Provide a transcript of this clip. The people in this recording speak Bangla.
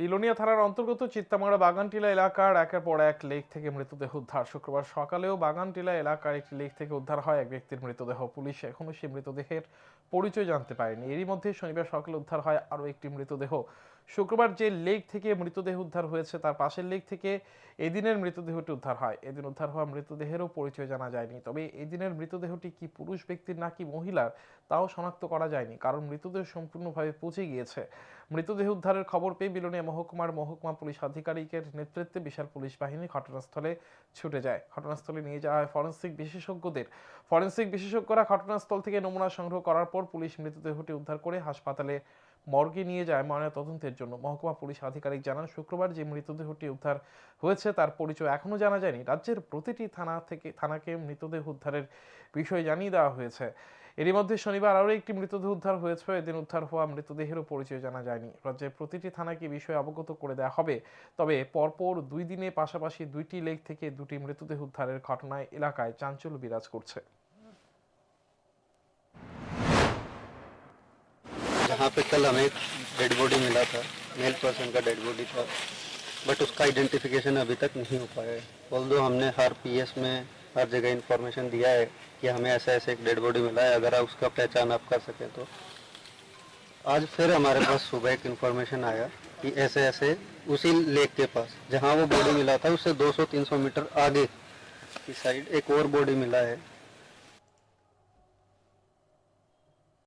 বিলোনিয়া থানার অন্তর্গত চিত্তামারা বাগানটিলা এলাকার একের পর এক লেক থেকে মৃতদেহ উদ্ধার। শুক্রবার সকালেও বাগানটিলা এলাকার একটি লেক থেকে উদ্ধার হয় এক ব্যক্তির মৃতদেহ। পুলিশ এখনও সেই মৃতদেহের পরিচয় জানতে পারেনি। এরই মধ্যে শনিবার সকালে উদ্ধার হয় আরও একটি মৃতদেহ। শুক্রবার যে লেক থেকে মৃতদেহ উদ্ধার হয়েছে, তার পাশের লেক থেকে এদিনের মৃতদেহটি উদ্ধার হয়। এদিন উদ্ধার হওয়া মৃতদেহেরও পরিচয় জানা যায়নি। তবে এদিনের মৃতদেহটি কি পুরুষ ব্যক্তির নাকি মহিলার, তাও শনাক্ত করা যায়নি, কারণ মৃতদেহ সম্পূর্ণভাবে পচে গিয়েছে। মৃতদেহ উদ্ধারের খবর পেয়ে বিলোনিয়া মহকুমার মহকুমা পুলিশ আধিকারিকের নেতৃত্বে বিশাল পুলিশ বাহিনী ঘটনাস্থলে ছুটে যায়। ঘটনাস্থলে নিয়ে যাওয়া হয় ফরেন্সিক বিশেষজ্ঞদের। ফরেন্সিক বিশেষজ্ঞরা ঘটনাস্থল থেকে নমুনা সংগ্রহ করার পর পুলিশ মৃতদেহটি উদ্ধার করে হাসপাতালে মর্গে নিয়ে যায় ময়না তদন্তের জন্য। মহকুমা পুলিশ আধিকারিক জানান, শুক্রবার যে মৃতদেহটি উদ্ধার হয়েছে তার পরিচয় এখনও জানা যায়নি। রাজ্যের প্রতিটি থানা থেকে, থানাকে মৃতদেহ উদ্ধারের বিষয় জানিয়ে দেওয়া হয়েছে। এরই মধ্যে শনিবার আরও একটি মৃতদেহ উদ্ধার হয়েছে। এদিন উদ্ধার হওয়া মৃতদেহেরও পরিচয় জানা যায়নি। রাজ্যের প্রতিটি থানাকে বিষয়ে অবগত করে দেওয়া হবে। তবে পরপর দুই দিনে পাশাপাশি দুইটি লেক থেকে দুটি মৃতদেহ উদ্ধারের ঘটনায় এলাকায় চাঞ্চল্য বিরাজ করছে। जहाँ पे कल हमें एक डेड बॉडी मिला था मेल पर्सन का डेड बॉडी था बट उसका आइडेंटिफिकेशन अभी तक नहीं हो पाया है। बोल दो हमने हर पीएस में हर जगह इंफॉर्मेशन दिया है कि हमें ऐसा ऐसे एक डेड बॉडी मिला है, अगर आप उसका पहचान आप कर सकें तो। आज फिर हमारे पास सुबह एक इंफॉर्मेशन आया कि ऐसे ऐसे उसी लेक के पास, जहाँ वो बॉडी मिला था उससे 200-300 मीटर आगे की साइड एक और बॉडी मिला है।